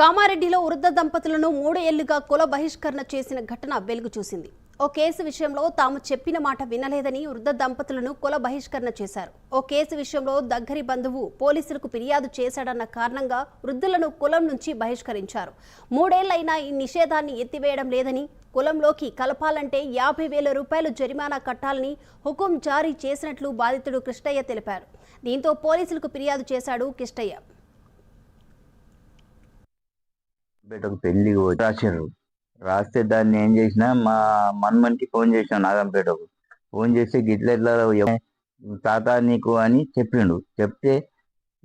కామారెడ్డిలో వృద్ధ దంపతులను మూడు ఏళ్ళుగా కుల బహిష్కరణ చేసిన ఘటన వెలుగు చూసింది. ఓ కేసు విషయంలో తాము చెప్పిన మాట వినలేదని వృద్ధ దంపతులను కుల బహిష్కరణ చేశారు. ఓ కేసు విషయంలో దగ్గరి బంధువు పోలీసులకు ఫిర్యాదు చేశాడన్న కారణంగా వృద్ధులను కులం నుంచి బహిష్కరించారు. మూడేళ్ళైనా ఈ నిషేధాన్ని ఎత్తివేయడం లేదని కులంలోకి కలపాలంటే యాభై వేల రూపాయలు జరిమానా కట్టాలని హుకుం జారీ చేసినట్లు బాధితుడు కృష్ణయ్య తెలిపారు. దీంతో పోలీసులకు ఫిర్యాదు చేశాడు కృష్ణయ్య. పేటకు పెళ్ళి రాశారు రాస్తే దాన్ని ఏం చేసిన మా మన్మన్కి ఫోన్ చేసిన నాగంపేటకు. ఫోన్ చేస్తే గిట్ల ఎట్లా తాత నీకు అని చెప్పిండు. చెప్తే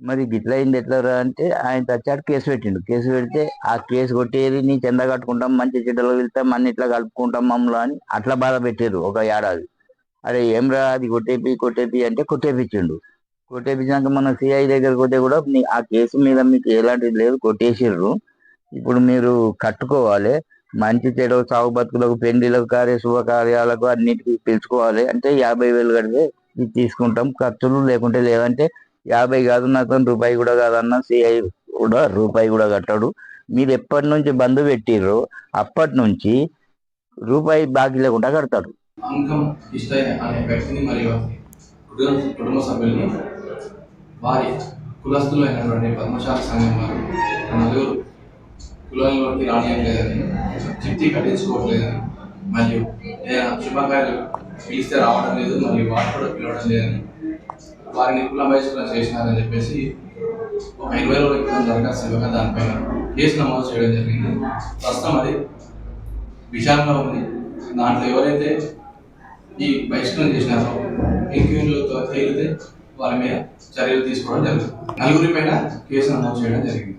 మరి గిట్ల అయింది ఎట్లా రా అంటే ఆయన తెచ్చాడు కేసు పెట్టిండు. కేసు పెడితే ఆ కేసు కొట్టేది నీ చెంద కట్టుకుంటాం మంచి చెడ్డలో వెళ్తాం మన ఇట్లా కలుపుకుంటాం మమ్మల్ని అని అట్లా బాధ పెట్టారు ఒక ఏడాది. అరే ఏం రా అది కొట్టేపి కొట్టేపి అంటే కొట్టేపించిండు కొట్టేపించాక మన సిఐ దగ్గర పోతే కూడా ఆ కేసు మీద మీకు ఎలాంటిది లేదు కొట్టేసిర్రు. ఇప్పుడు మీరు కట్టుకోవాలి. మంచి చెడు సాగు బతుకులకు పెండ్లిలకు కార్య శుభకార్యాలకు అన్నిటికీ పిలుచుకోవాలి అంటే యాభై వేలు కడితే ఇది తీసుకుంటాం. ఖర్చులు లేకుంటే లేదంటే యాభై కాదు నాకు రూపాయి కూడా కాదన్న సిఐ కూడా రూపాయి కూడా కట్టాడు. మీరు ఎప్పటి నుంచి బంద్ పెట్టిర్రో అప్పటి నుంచి రూపాయి బాకీ లేకుండా కడతాడు. అంకం అనే వ్యక్తిని మరియు కుటుంబ కుటుంబ వారి కులస్తులు అయినటువంటి పద్మశాల సంఘం వారు నలుగురు కులంలోకి రానియట్లేదని చిట్టి కట్టించుకోవట్లేదని మరియు నేను శుభకార్యాలు పిలిస్తే రావడం లేదు మరియు వారు కూడా పిలవడం లేదని. వారిని కుల బహిష్కరణ చేసినారని చెప్పేసి ఒక ఇరవై రోజుల క్రితం దరఖాస్తు ఇవ్వగా దానిపైన కేసు నమోదు చేయడం జరిగింది. ప్రస్తుతం అది విచారణలో ఉంది. దాంట్లో ఎవరైతే ఈ బహిష్కరణ చేసినారో ఎంక్వైరీలతో తేలితే వారి మీద చర్యలు తీసుకోవడం జరుగుతుంది. నలుగురి పైన కేసు నమోదు చేయడం జరిగింది.